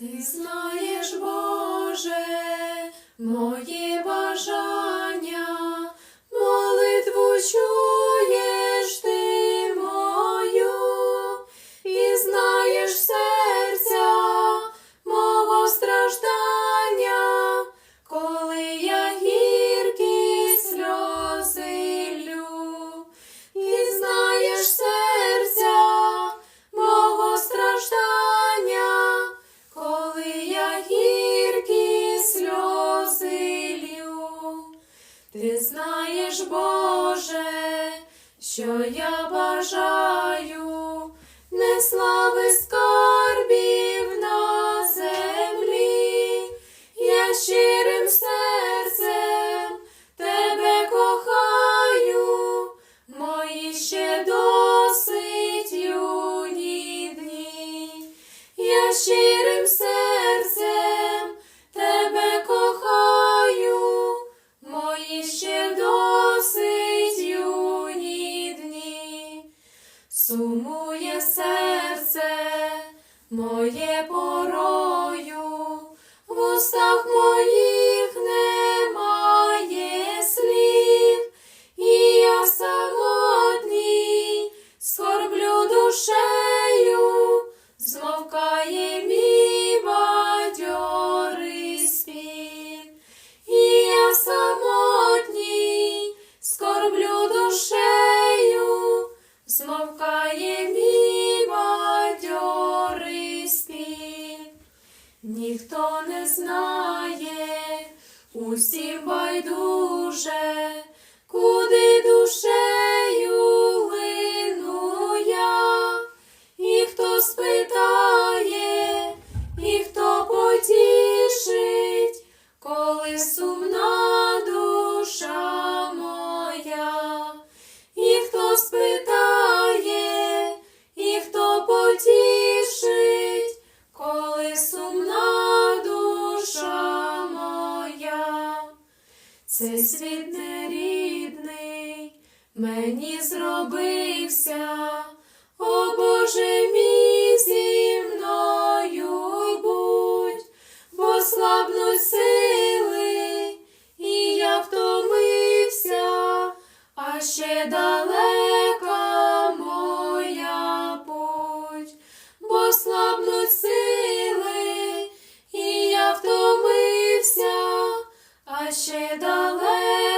Ти знаєш, Боже, мої бажання. ж, Боже, що я бажаю не слави. Милує серце моє порою в устах. ніхто не знає, усім байдуже. Цей світ нерідний мені зробився, о Боже мій зі мною будь, бо слабну сили, і я втомився, а ще далеко. Jerusalem.